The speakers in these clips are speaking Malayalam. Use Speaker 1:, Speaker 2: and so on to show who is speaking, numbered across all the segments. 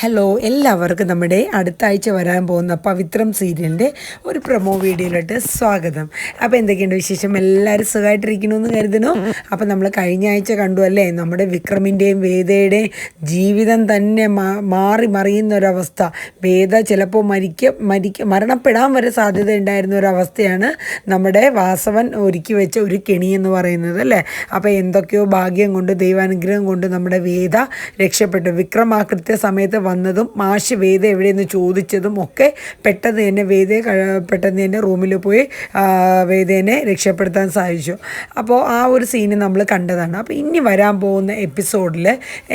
Speaker 1: ഹലോ എല്ലാവർക്കും നമ്മുടെ അടുത്ത ആഴ്ച വരാൻ പോകുന്ന പവിത്രം സീരിയലിന്റെ ഒരു പ്രൊമോ വീഡിയോയിലോട്ട് സ്വാഗതം. അപ്പോൾ എന്തൊക്കെയുണ്ട് വിശേഷം? എല്ലാവരും സുഖമായിട്ടിരിക്കണമെന്ന് കരുതുന്നു. അപ്പോൾ നമ്മൾ കഴിഞ്ഞ ആഴ്ച കണ്ടു അല്ലേ? നമ്മുടെ വിക്രമിന്റെയും വേദയുടെയും ജീവിതം തന്നെ മാറി മറിയുന്ന ഒരവസ്ഥ വേദ ചിലപ്പോൾ മരിക്ക മരിക്ക മരണപ്പെടാൻ വരെ സാധ്യത ഉണ്ടായിരുന്ന ഒരവസ്ഥയാണ് നമ്മുടെ വാസവൻ ഒരുക്കി വെച്ച ഒരു കെണി എന്ന് പറയുന്നത് അല്ലേ? അപ്പോൾ എന്തൊക്കെയോ ഭാഗ്യം കൊണ്ട് ദൈവാനുഗ്രഹം കൊണ്ട് നമ്മുടെ വേദ രക്ഷപ്പെട്ടു. വിക്രം ആ കൃത്യസമയത്ത് വന്നതും മാഷ് വേദ എവിടെയെന്ന് ചോദിച്ചതും ഒക്കെ പെട്ടെന്ന് തന്നെ വേദയെ പെട്ടെന്ന് തന്നെ റൂമിൽ പോയി വേദേനെ രക്ഷപ്പെടുത്താൻ സാധിച്ചു. അപ്പോൾ ആ ഒരു സീന് നമ്മൾ കണ്ടതാണ്. അപ്പോൾ ഇനി വരാൻ പോകുന്ന എപ്പിസോഡിൽ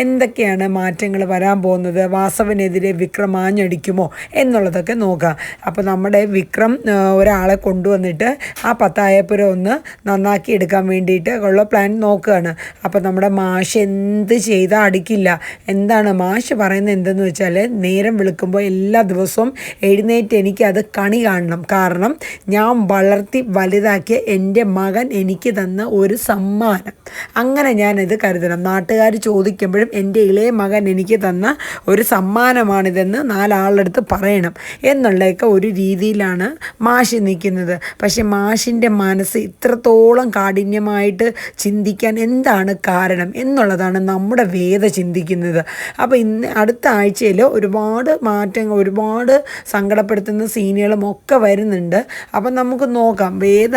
Speaker 1: എന്തൊക്കെയാണ് മാറ്റങ്ങൾ വരാൻ പോകുന്നത്? വാസവനെതിരെ വിക്രം ആഞ്ഞടിക്കുമോ എന്നുള്ളതൊക്കെ നോക്കാം. അപ്പോൾ നമ്മുടെ വിക്രം ഒരാളെ കൊണ്ടുവന്നിട്ട് ആ പത്തായപ്പുരം ഒന്ന് നന്നാക്കി എടുക്കാൻ വേണ്ടിയിട്ട് ഉള്ള പ്ലാൻ നോക്കുകയാണ്. അപ്പോൾ നമ്മുടെ മാഷ് എന്ത് ചെയ്താൽ അടിക്കില്ല? എന്താണ് മാഷ് പറയുന്നത് എന്തെന്ന് എന്ന് വെച്ചാൽ നേരം വെളുക്കുമ്പോൾ എല്ലാ ദിവസവും എഴുന്നേറ്റ് എനിക്ക് അത് കണി കാണണം. കാരണം ഞാൻ വളർത്തി വലുതാക്കിയ എന്റെ മകൻ എനിക്ക് തന്ന ഒരു സമ്മാനം. അങ്ങനെ ഞാനിത് കരുതണം. നാട്ടുകാർ ചോദിക്കുമ്പോഴും എന്റെ ഇളയ മകൻ എനിക്ക് തന്ന ഒരു സമ്മാനമാണിതെന്ന് നാലാളടുത്ത് പറയണം. എന്നുള്ളതൊക്കെ ഒരു രീതിയിലാണ് മാഷി നിൽക്കുന്നത്. പക്ഷേ മാഷിന്റെ മനസ്സ് ഇത്രത്തോളം കാഠിന്യമായിട്ട് ചിന്തിക്കാൻ എന്താണ് കാരണം എന്നുള്ളതാണ് നമ്മുടെ വേദ ചിന്തിക്കുന്നത്. അപ്പോൾ ഇന്ന് അടുത്ത ആഴ്ചയിൽ ഒരുപാട് മാറ്റങ്ങൾ ഒരുപാട് സങ്കടപ്പെടുത്തുന്ന സീനുകളും ഒക്കെ വരുന്നുണ്ട്. അപ്പം നമുക്ക് നോക്കാം. വേദ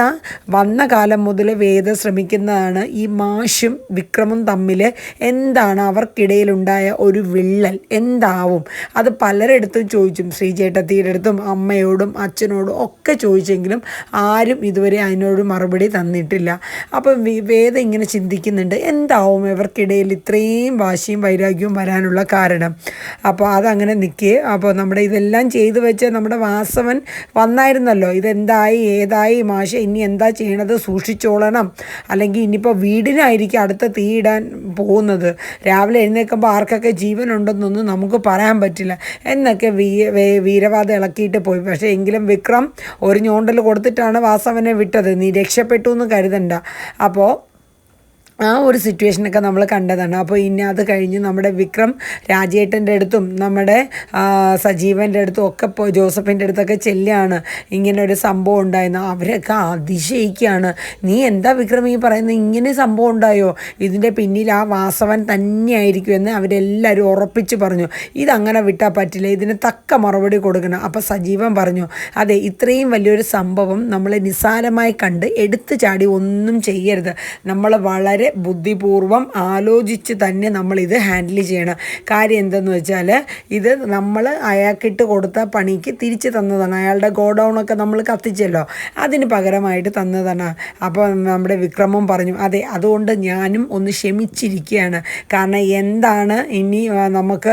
Speaker 1: വന്ന കാലം മുതൽ വേദ ശ്രമിക്കുന്നതാണ് ഈ മാഷും വിക്രമും തമ്മിൽ എന്താണ് അവർക്കിടയിലുണ്ടായ ഒരു വിള്ളൽ? എന്താവും? അത് പലരിടത്തും ചോദിച്ചും ശ്രീചേട്ടത്തിയുടെ അടുത്തും അമ്മയോടും അച്ഛനോടും ഒക്കെ ചോദിച്ചെങ്കിലും ആരും ഇതുവരെ അതിനോട് മറുപടി തന്നിട്ടില്ല. അപ്പം വേദ ഇങ്ങനെ ചിന്തിക്കുന്നുണ്ട് എന്താവും ഇവർക്കിടയിൽ ഇത്രയും വാശിയും വൈരാഗ്യവും വരാനുള്ള കാരണം? അപ്പോൾ അതങ്ങനെ നിൽക്കുക അപ്പോൾ നമ്മുടെ ഇതെല്ലാം ചെയ്തു വെച്ച് നമ്മുടെ വാസവൻ വന്നായിരുന്നല്ലോ. ഇതെന്തായി ഏതായി മാഷ ഇനി എന്താ ചെയ്യണത്? സൂക്ഷിച്ചോളണം. അല്ലെങ്കിൽ ഇനിയിപ്പോൾ വീടിനായിരിക്കും അടുത്ത തീയിടാൻ പോകുന്നത്. രാവിലെ എഴുന്നേൽക്കുമ്പോൾ ആർക്കൊക്കെ ജീവനുണ്ടെന്നൊന്നും നമുക്ക് പറയാൻ പറ്റില്ല. എന്നൊക്കെ വീ വീരവാദം ഇളക്കിയിട്ട് പോയി. പക്ഷേ എങ്കിലും വിക്രം ഒരു ഞോണ്ടൽ കൊടുത്തിട്ടാണ് വാസവനെ വിട്ടത്. നീ രക്ഷപ്പെട്ടു എന്ന് കരുതണ്ട. അപ്പോൾ ആ ഒരു സിറ്റുവേഷനൊക്കെ നമ്മൾ കണ്ടതാണ്. അപ്പോൾ ഇനി അത് കഴിഞ്ഞ് നമ്മുടെ വിക്രം രാജേട്ടന്റെ അടുത്തും നമ്മുടെ സജീവന്റെ അടുത്തും ഒക്കെ ഇപ്പോൾ ജോസഫിന്റെ അടുത്തൊക്കെ ചെല്ലുകയാണ്. ഇങ്ങനെ ഒരു സംഭവം ഉണ്ടായിരുന്നു. അവരൊക്കെ അതിശയിക്കുകയാണ്. നീ എന്താ വിക്രം ഈ പറയുന്നത്? ഇങ്ങനെ സംഭവം ഉണ്ടായോ? ഇതിന്റെ പിന്നിൽ ആ വാസവൻ തന്നെയായിരിക്കും എന്ന് അവരെല്ലാവരും ഉറപ്പിച്ച് പറഞ്ഞു. ഇതങ്ങനെ വിട്ടാൽ പറ്റില്ല. ഇതിന് തക്ക മറുപടി കൊടുക്കണം. അപ്പോൾ സജീവൻ പറഞ്ഞു അതെ ഇത്രയും വലിയൊരു സംഭവം നമ്മളെ നിസ്സാരമായി കണ്ട് എടുത്തു ചാടി ഒന്നും ചെയ്യരുത്. നമ്മൾ വളരെ വളരെ ബുദ്ധിപൂർവം ആലോചിച്ച് തന്നെ നമ്മളിത് ഹാൻഡിൽ ചെയ്യണം. കാര്യം എന്തെന്ന് വെച്ചാൽ ഇത് നമ്മൾ അയാൾക്കിട്ട് കൊടുത്ത പണിക്ക് തിരിച്ച് തന്നതാണ്. അയാളുടെ ഗോഡൗണൊക്കെ നമ്മൾ കത്തിച്ചല്ലോ. അതിന് പകരമായിട്ട് തന്നതാണ്. അപ്പോൾ നമ്മുടെ വിക്രമം പറഞ്ഞു അതെ അതുകൊണ്ട് ഞാനും ഒന്ന് ക്ഷമിച്ചിരിക്കുകയാണ് കാരണം എന്താണ് ഇനി നമുക്ക്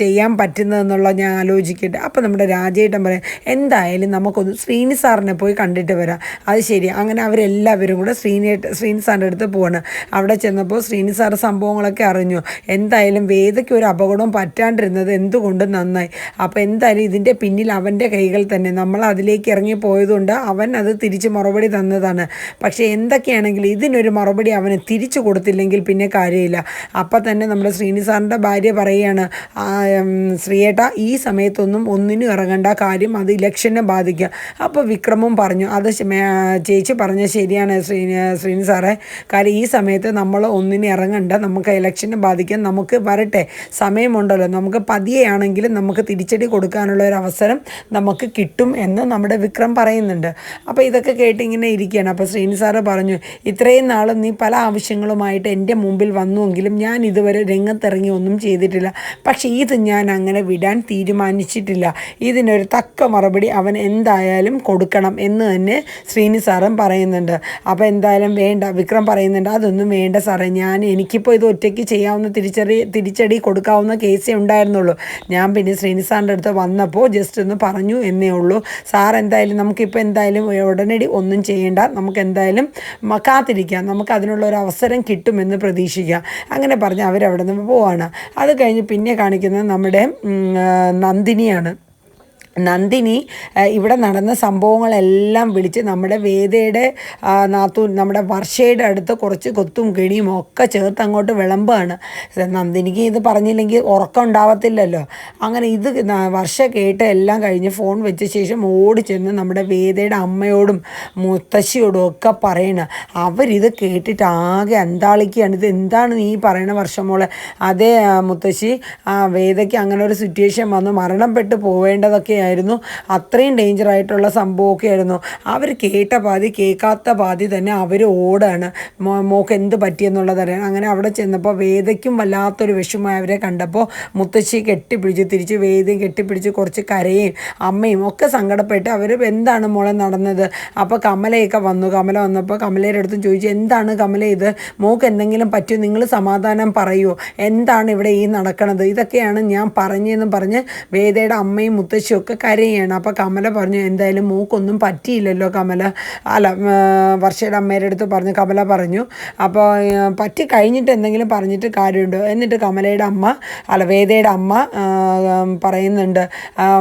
Speaker 1: ചെയ്യാൻ പറ്റുന്നതെന്നുള്ള ഞാൻ ആലോചിക്കട്ടെ. അപ്പോൾ നമ്മുടെ രാജേട്ടൻ പറയാം എന്തായാലും നമുക്കൊന്ന് ശ്രീനി സാറിനെ പോയി കണ്ടിട്ട് വരാം. അത് ശരി. അങ്ങനെ അവരെല്ലാവരും കൂടെ ശ്രീനേട്ട് ശ്രീനി സാറിന്റെ അടുത്ത് പോവാണ്. അവിടെ ചെന്നപ്പോൾ ശ്രീനി സാറ് സംഭവങ്ങളൊക്കെ അറിഞ്ഞു. എന്തായാലും വേദയ്ക്ക് ഒരു അപകടവും പറ്റാണ്ടിരുന്നത് എന്തുകൊണ്ട് നന്നായി? അപ്പോൾ എന്തായാലും ഇതിന്റെ പിന്നിൽ അവന്റെ കൈകൾ തന്നെ. നമ്മൾ അതിലേക്ക് ഇറങ്ങി പോയതുകൊണ്ട് അവൻ അത് തിരിച്ച് മറുപടി തന്നതാണ്. പക്ഷേ എന്തൊക്കെയാണെങ്കിലും ഇതിനൊരു മറുപടി അവന് തിരിച്ചു കൊടുത്തില്ലെങ്കിൽ പിന്നെ കാര്യമില്ല. അപ്പം തന്നെ നമ്മുടെ ശ്രീനി സാറിന്റെ ഭാര്യ പറയുകയാണ് ശ്രീയേട്ട ഈ സമയത്തൊന്നും ഒന്നിനും ഇറങ്ങേണ്ട. കാര്യം അത് ഇലക്ഷനെ ബാധിക്കുക അപ്പോൾ വിക്രമും പറഞ്ഞു അത് ചേച്ചി പറഞ്ഞ ശരിയാണ് ശ്രീനി ശ്രീനി സാറേ. കാര്യം ഈ സമയത്ത് സമയത്ത് നമ്മൾ ഒന്നിനെ ഇറങ്ങണ്ട നമുക്ക് ഇലക്ഷനെ ബാധിക്കാൻ നമുക്ക് വരട്ടെ സമയമുണ്ടല്ലോ. നമുക്ക് പതിയെയാണെങ്കിലും നമുക്ക് തിരിച്ചടി കൊടുക്കാനുള്ള ഒരു അവസരം നമുക്ക് കിട്ടും എന്ന് നമ്മുടെ വിക്രം പറയുന്നുണ്ട്. അപ്പോൾ ഇതൊക്കെ കേട്ട് ഇങ്ങനെ ഇരിക്കുകയാണ്. അപ്പോൾ ശ്രീനി സാറ് പറഞ്ഞു ഇത്രയും നാളും നീ പല ആവശ്യങ്ങളുമായിട്ട് എന്റെ മുമ്പിൽ വന്നുവെങ്കിലും ഞാൻ ഇതുവരെ രംഗത്തിറങ്ങി ഒന്നും ചെയ്തിട്ടില്ല. പക്ഷേ ഇത് ഞാൻ അങ്ങനെ വിടാൻ തീരുമാനിച്ചിട്ടില്ല. ഇതിനൊരു തക്ക മറുപടി അവൻ എന്തായാലും കൊടുക്കണം എന്ന് തന്നെ ശ്രീനി സാറും പറയുന്നുണ്ട്. അപ്പോൾ എന്തായാലും വേണ്ട വിക്രം പറയുന്നുണ്ട് അതൊന്നും വേണ്ട സാറേ. ഞാൻ എനിക്കിപ്പോൾ ഇത് ഒറ്റയ്ക്ക് ചെയ്യാവുന്ന തിരിച്ചറി തിരിച്ചടി കൊടുക്കാവുന്ന കേസേ ഉണ്ടായിരുന്നുള്ളൂ. ഞാൻ പിന്നെ ശ്രീനിസാറിന്റെ അടുത്ത് വന്നപ്പോൾ ജസ്റ്റ് ഒന്ന് പറഞ്ഞു എന്നേ ഉള്ളൂ. സാർ എന്തായാലും നമുക്കിപ്പോൾ എന്തായാലും ഉടനടി ഒന്നും ചെയ്യേണ്ട. നമുക്ക് എന്തായാലും കാത്തിരിക്കാം. നമുക്ക് അതിനുള്ള ഒരു അവസരം കിട്ടുമെന്ന് പ്രതീക്ഷിക്കാം. അങ്ങനെ പറഞ്ഞ് അവരവിടെ നിന്ന് പോവാണ്. അത് കഴിഞ്ഞ് പിന്നെ കാണിക്കുന്നത് നമ്മുടെ നന്ദിനിയാണ്. നന്ദിനി ഇവിടെ നടന്ന സംഭവങ്ങളെല്ലാം വിളിച്ച് നമ്മുടെ വേദയുടെ നാത്തു നമ്മുടെ വർഷയുടെ അടുത്ത് കുറച്ച് കൊത്തും കിണിയും ഒക്കെ ചേർത്ത് അങ്ങോട്ട് വിളമ്പാണ്. നന്ദിനിക്ക് ഇത് പറഞ്ഞില്ലെങ്കിൽ ഉറക്കം ഉണ്ടാവത്തില്ലല്ലോ. അങ്ങനെ ഇത് വർഷ കേട്ട് എല്ലാം കഴിഞ്ഞ് ഫോൺ വെച്ച ശേഷം ഓടി ചെന്ന് നമ്മുടെ വേദയുടെ അമ്മയോടും മുത്തശ്ശിയോടും ഒക്കെ പറയണ. അവരിത് കേട്ടിട്ട് ആകെ അന്താളിക്കുകയാണ് ഇത് എന്താണ് നീ പറയണ വർഷം മോളെ? അതേ മുത്തശ്ശി വേദയ്ക്ക് അങ്ങനെ ഒരു സിറ്റുവേഷൻ വന്ന്. മരണപ്പെട്ട് പോവേണ്ടതൊക്കെ ആയിരുന്നു അത്രയും ഡേഞ്ചർ ആയിട്ടുള്ള സംഭവമൊക്കെ ആയിരുന്നു അവർ കേട്ട പാതി കേൾക്കാത്ത പാതി തന്നെ അവർ ഓടാണ്. മോക്ക് എന്ത് പറ്റിയെന്നുള്ളതറിയാൻ അങ്ങനെ അവിടെ ചെന്നപ്പോൾ വേദയ്ക്കും വല്ലാത്തൊരു വിഷമമായി അവരെ കണ്ടപ്പോൾ മുത്തശ്ശി കെട്ടിപ്പിടിച്ച് തിരിച്ച് വേദയും കെട്ടിപ്പിടിച്ച് കുറച്ച് കരയും അമ്മയും ഒക്കെ സങ്കടപ്പെട്ട് അവർ എന്താണ് മോളെ നടന്നത്? അപ്പോൾ കമലയൊക്കെ വന്നു. കമല വന്നപ്പോൾ കമലയുടെ അടുത്തും ചോദിച്ചു എന്താണ് കമല ഇത്? മോക്ക് എന്തെങ്കിലും പറ്റുമോ നിങ്ങൾ സമാധാനം പറയുമോ എന്താണ് ഇവിടെ ഈ നടക്കണത്? ഇതൊക്കെയാണ് ഞാൻ പറഞ്ഞതെന്ന് പറഞ്ഞ് വേദയുടെ അമ്മയും മുത്തശ്ശിയും ഒക്കെ കരയാണ്. അപ്പോൾ കമല പറഞ്ഞു എന്തായാലും മൂക്കൊന്നും പറ്റിയില്ലല്ലോ കമല. അല്ല വർഷയുടെ അമ്മയുടെ അടുത്ത് പറഞ്ഞു കമല പറഞ്ഞു അപ്പോൾ പറ്റി കഴിഞ്ഞിട്ട് എന്തെങ്കിലും പറഞ്ഞിട്ട് കാര്യമുണ്ടോ? എന്നിട്ട് കമലയുടെ അമ്മ അല്ല വേദയുടെ അമ്മ പറയുന്നുണ്ട്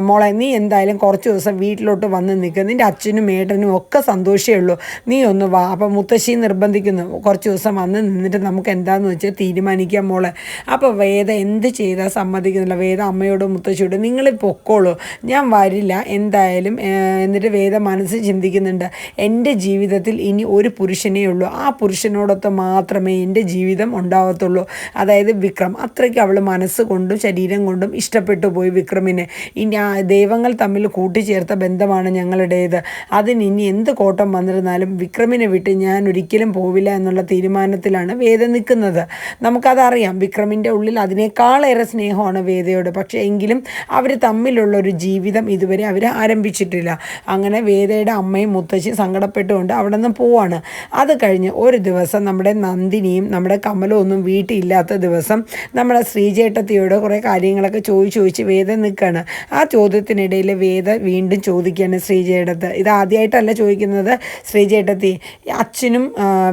Speaker 1: മോളെ നീ എന്തായാലും കുറച്ച് ദിവസം വീട്ടിലോട്ട് വന്ന് നിൽക്കുക നിന്റെ അച്ഛനും ഏട്ടനും ഒക്കെ സന്തോഷമേ ഉള്ളൂ. നീ ഒന്ന് വാ. അപ്പോൾ മുത്തശ്ശി നിർബന്ധിക്കുന്നു കുറച്ച് ദിവസം വന്ന് നിന്നിട്ട് നമുക്ക് എന്താണെന്ന് വെച്ചാൽ തീരുമാനിക്കാം മോളെ. അപ്പോൾ വേദ എന്ത് ചെയ്താൽ സമ്മതിക്കുന്നില്ല. വേദ അമ്മയോടും മുത്തശ്ശിയോടും നിങ്ങൾ പൊക്കോളൂ. ഞാൻ വരില്ല. എന്തായാലും എന്നിട്ട് വേദ മനസ്സ് ചിന്തിക്കുന്നുണ്ട്. എന്റെ ജീവിതത്തിൽ ഇനി ഒരു പുരുഷനേ ഉള്ളൂ. ആ പുരുഷനോടൊത്ത് മാത്രമേ എന്റെ ജീവിതം ഉണ്ടാവത്തുള്ളൂ. അതായത് വിക്രം. അത്രയ്ക്ക് അവൾ മനസ്സ് കൊണ്ടും ശരീരം കൊണ്ടും ഇഷ്ടപ്പെട്ടു പോയി വിക്രമിനെ. ഇനി ആ ദൈവങ്ങൾ തമ്മിൽ കൂട്ടിച്ചേർത്ത ബന്ധമാണ് ഞങ്ങളുടേത്. അതിന് ഇനി എന്ത് കോട്ടം വന്നിരുന്നാലും വിക്രമിനെ വിട്ട് ഞാൻ ഒരിക്കലും പോവില്ല എന്നുള്ള തീരുമാനത്തിലാണ് വേദ നിൽക്കുന്നത്. നമുക്കതറിയാം വിക്രമിന്റെ ഉള്ളിൽ അതിനേക്കാളേറെ സ്നേഹമാണ് വേദയോട്. പക്ഷേ എങ്കിലും അവർ തമ്മിലുള്ള ഒരു ജീവിതം ഇതുവരെ അവർ ആരംഭിച്ചിട്ടില്ല. അങ്ങനെ വേദയുടെ അമ്മയും മുത്തശ്ശി സങ്കടപ്പെട്ടുകൊണ്ട് അവിടെ നിന്ന് പോവാണ്. അത് കഴിഞ്ഞ് ഒരു ദിവസം നമ്മുടെ നന്ദിനിയും നമ്മുടെ കമലും ഒന്നും വീട്ടിലില്ലാത്ത ദിവസം നമ്മുടെ ശ്രീചേട്ടത്തിയോട് കുറേ കാര്യങ്ങളൊക്കെ ചോദിച്ച് ചോദിച്ച് വേദ നിൽക്കുകയാണ് ആ ചോദ്യത്തിനിടയിൽ വേദ വീണ്ടും ചോദിക്കുകയാണ് ശ്രീചേട്ടത്ത് ഇത് ആദ്യമായിട്ടല്ല ചോദിക്കുന്നത് ശ്രീചേട്ടത്തി അച്ഛനും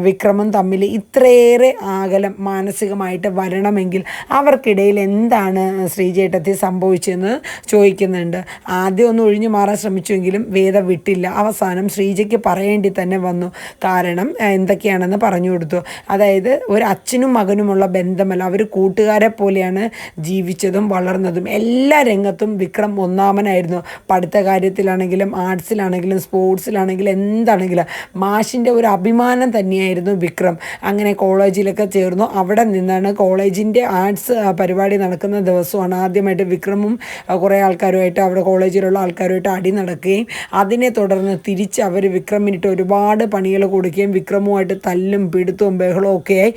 Speaker 1: വിക്രമും തമ്മിൽ ഇത്രയേറെ അകലം മാനസികമായിട്ട് വരണമെങ്കിൽ അവർക്കിടയിൽ എന്താണ് ശ്രീചേട്ടത്തി സംഭവിച്ചതെന്ന് ചോദിക്കുന്നുണ്ട്. ആദ്യം ഒന്ന് ഒഴിഞ്ഞു മാറാൻ ശ്രമിച്ചുവെങ്കിലും വേദ വിട്ടില്ല. അവസാനം ശ്രീജയ്ക്ക് പറയേണ്ടി തന്നെ വന്നു. കാരണം എന്തൊക്കെയാണെന്ന് പറഞ്ഞു കൊടുത്തു. അതായത് ഒരു അച്ഛനും മകനുമുള്ള ബന്ധമല്ല. അവർ കൂട്ടുകാരെ പോലെയാണ് ജീവിച്ചതും വളർന്നതും. എല്ലാ രംഗത്തും വിക്രം ഒന്നാമനായിരുന്നു. പഠിത്ത കാര്യത്തിലാണെങ്കിലും ആർട്സിലാണെങ്കിലും സ്പോർട്സിലാണെങ്കിലും എന്താണെങ്കിലും. മാഷിന്റെ ഒരു അഭിമാനം തന്നെയായിരുന്നു വിക്രം. അങ്ങനെ കോളേജിലൊക്കെ ചേർന്നു. അവിടെ നിന്നാണ് കോളേജിന്റെ ആർട്സ് പരിപാടി നടക്കുന്ന ദിവസമാണ് ആദ്യമായിട്ട് വിക്രമും കുറേ ആൾക്കാരുമായിട്ട് അവിടെ കോളേജിലുള്ള ആൾക്കാരുമായിട്ട് അടി നടക്കുകയും അതിനെ തുടർന്ന് തിരിച്ച് അവർ വിക്രമിനിട്ട് ഒരുപാട് പണികൾ കൊടുക്കുകയും വിക്രമുമായിട്ട് തല്ലും പിടുത്തവും ബഹളവും ഒക്കെയായി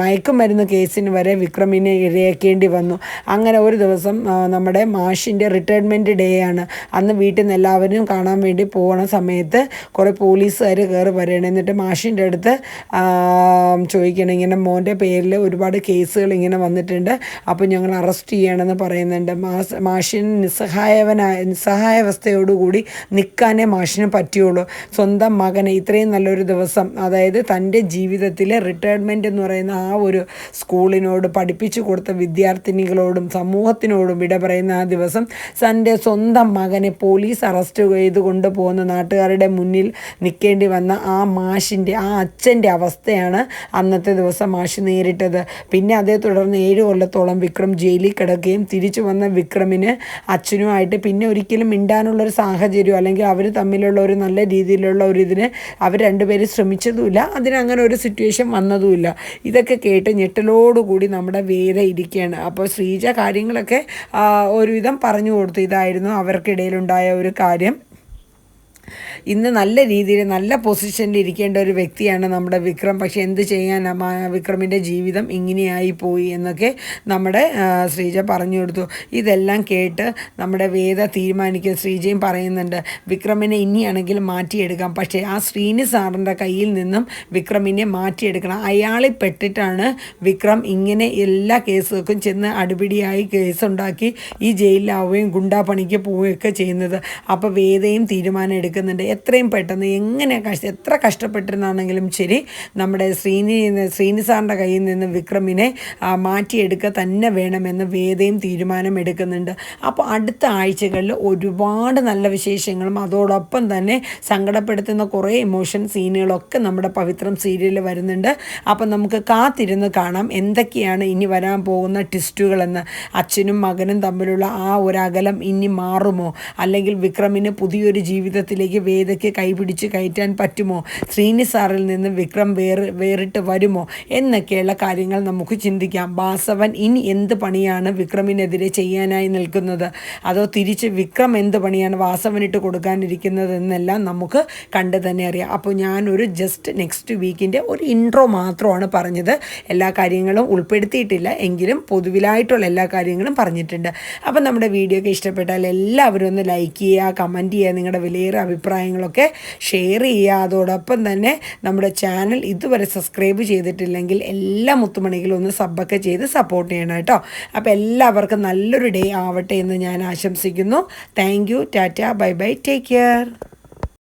Speaker 1: മയക്കുമരുന്ന് കേസിന് വരെ വിക്രമിനെ ഇരയാക്കേണ്ടി വന്നു. അങ്ങനെ ഒരു ദിവസം നമ്മുടെ മാഷിന്റെ റിട്ടയർമെന്റ് ഡേ ആണ്. അന്ന് വീട്ടിൽ നിന്ന് എല്ലാവരും കാണാൻ വേണ്ടി പോകണ സമയത്ത് കുറേ പോലീസുകാർ കയറി വരികയാണ്. എന്നിട്ട് മാഷിന്റെ അടുത്ത് ചോദിക്കണം ഇങ്ങനെ മോന്റെ പേരിൽ ഒരുപാട് കേസുകൾ ഇങ്ങനെ വന്നിട്ടുണ്ട്. അപ്പോൾ ഞങ്ങൾ അറസ്റ്റ് ചെയ്യണമെന്ന് പറയുന്നുണ്ട്. മാഷിൻ മാഷിന് നിസ്സഹായവനായ നിസ്സഹായാവസ്ഥയോടുകൂടി നിൽക്കാനേ മാഷിന് പറ്റുള്ളൂ സ്വന്തം മകനെ ഇത്രയും നല്ലൊരു ദിവസം അതായത് തന്റെ ജീവിതത്തിലെ റിട്ടയർമെന്റ് എന്ന് പറയുന്ന ആ ഒരു സ്കൂളിനോട് പഠിപ്പിച്ചു കൊടുത്ത വിദ്യാർത്ഥിനികളോടും സമൂഹത്തിനോടും വിട പറയുന്ന ആ ദിവസം തന്റെ സ്വന്തം മകനെ പോലീസ് അറസ്റ്റ് ചെയ്ത് കൊണ്ടുപോകുന്ന നാട്ടുകാരുടെ മുന്നിൽ നിൽക്കേണ്ടി വന്ന ആ മാഷിന്റെ ആ അച്ഛന്റെ അവസ്ഥയാണ് അന്നത്തെ ദിവസം മാഷ് നേരിട്ടത്. പിന്നെ അതേ തുടർന്ന് ഏഴ് കൊല്ലത്തോളം വിക്രം ജയിലിൽ കിടക്കുകയും തിരിച്ചു വന്ന വിക്രമിന് അച്ഛനുമായിട്ട് പിന്നെ ഒരിക്കലും മിണ്ടാനുള്ള ഒരു സാഹചര്യം അല്ലെങ്കിൽ അവർ തമ്മിലുള്ള ഒരു നല്ല രീതിയിലുള്ള ഒരു ഇതിന് അവർ രണ്ടുപേരും ശ്രമിച്ചതുമില്ല. അതിനങ്ങനെ ഒരു സിറ്റുവേഷൻ വന്നതുമില്ല. ഇതൊക്കെ കേട്ട് ഞെട്ടലോടുകൂടി നമ്മുടെ വേദ ഇരിക്കുകയാണ്. അപ്പോൾ ശ്രീജ കാര്യങ്ങളൊക്കെ ഒരുവിധം പറഞ്ഞു കൊടുത്തു. ഇതായിരുന്നു അവർക്കിടയിലുണ്ടായ ഒരു കാര്യം. ഇന്ന് നല്ല രീതിയിൽ നല്ല പൊസിഷനിൽ ഇരിക്കേണ്ട ഒരു വ്യക്തിയാണ് നമ്മുടെ വിക്രം. പക്ഷേ എന്ത് ചെയ്യാൻ വിക്രമിന്റെ ജീവിതം ഇങ്ങനെയായി പോയി എന്നൊക്കെ നമ്മുടെ ശ്രീജ പറഞ്ഞു കൊടുത്തു. ഇതെല്ലാം കേട്ട് നമ്മുടെ വേദ തീരുമാനിക്കുക ശ്രീജയും പറയുന്നുണ്ട് വിക്രമിനെ ഇനിയാണെങ്കിൽ മാറ്റിയെടുക്കാം. പക്ഷേ ആ ശ്രീനി സാറിന്റെ കയ്യിൽ നിന്നും വിക്രമിനെ മാറ്റിയെടുക്കണം. അയാളിൽ പെട്ടിട്ടാണ് വിക്രം ഇങ്ങനെ എല്ലാ കേസുകൾക്കും ചെന്ന് അടിപിടിയായി കേസുണ്ടാക്കി ഈ ജയിലിലാവുകയും ഗുണ്ടാപ്പണിക്ക് പോവുകയൊക്കെ ചെയ്യുന്നത്. അപ്പോൾ വേദയും തീരുമാനം എടുക്കുന്നത് എടുക്കുന്നുണ്ട് എത്രയും പെട്ടെന്ന് എങ്ങനെ കഷ്ട എത്ര കഷ്ടപ്പെട്ടിരുന്നാണെങ്കിലും ശരി നമ്മുടെ ശ്രീനി ശ്രീനി സാറിന്റെ കയ്യിൽ നിന്ന് വിക്രമിനെ മാറ്റിയെടുക്കുക തന്നെ വേണമെന്ന് വേദയും തീരുമാനം എടുക്കുന്നുണ്ട്. അപ്പോൾ അടുത്ത ആഴ്ചകളിൽ ഒരുപാട് നല്ല വിശേഷങ്ങളും അതോടൊപ്പം തന്നെ സങ്കടപ്പെടുത്തുന്ന കുറേ ഇമോഷൻ സീനുകളൊക്കെ നമ്മുടെ പവിത്രം സീരിയലിൽ വരുന്നുണ്ട്. അപ്പം നമുക്ക് കാത്തിരുന്ന് കാണാം എന്തൊക്കെയാണ് ഇനി വരാൻ പോകുന്ന ട്വിസ്റ്റുകളെന്ന് അച്ഛനും മകനും തമ്മിലുള്ള ആ ഒരു അകലം ഇനി മാറുമോ? അല്ലെങ്കിൽ വിക്രമിന് പുതിയൊരു ജീവിതത്തിലേക്ക് വേദയ്ക്ക് കൈപിടിച്ച് കയറ്റാൻ പറ്റുമോ? ശ്രീനിസാറിൽ നിന്ന് വിക്രം വേറ് വേറിട്ട് വരുമോ? എന്നൊക്കെയുള്ള കാര്യങ്ങൾ നമുക്ക് ചിന്തിക്കാം. വാസവൻ ഇനി എന്ത് പണിയാണ് വിക്രമിനെതിരെ ചെയ്യാനായി നിൽക്കുന്നത്? അതോ തിരിച്ച് വിക്രം എന്ത് പണിയാണ് വാസവനിട്ട് കൊടുക്കാനിരിക്കുന്നത് എന്നെല്ലാം നമുക്ക് കണ്ട് തന്നെ അറിയാം. അപ്പോൾ ഞാനൊരു ജസ്റ്റ് നെക്സ്റ്റ് വീക്കിന്റെ ഒരു ഇൻട്രോ മാത്രമാണ് പറഞ്ഞത്. എല്ലാ കാര്യങ്ങളും ഉൾപ്പെടുത്തിയിട്ടില്ല. എങ്കിലും പൊതുവിലായിട്ടുള്ള എല്ലാ കാര്യങ്ങളും പറഞ്ഞിട്ടുണ്ട്. അപ്പം നമ്മുടെ വീഡിയോ ഒക്കെ ഇഷ്ടപ്പെട്ടാൽ എല്ലാവരും ഒന്ന് ലൈക്ക് ചെയ്യുക കമന്റ് ചെയ്യുക നിങ്ങളുടെ വിലയേറെ അഭിപ്രായങ്ങളൊക്കെ ഷെയർ ചെയ്യുക. അതോടൊപ്പം തന്നെ നമ്മുടെ ചാനൽ ഇതുവരെ സബ്സ്ക്രൈബ് ചെയ്തിട്ടില്ലെങ്കിൽ എല്ലാ മുത്തുമണികളും ഒന്ന് സബ്ബൊക്കെ ചെയ്ത് സപ്പോർട്ട് ചെയ്യണം കേട്ടോ. അപ്പോൾ എല്ലാവർക്കും നല്ലൊരു ഡേ ആവട്ടെ എന്ന് ഞാൻ ആശംസിക്കുന്നു. Thank you tata bye bye take care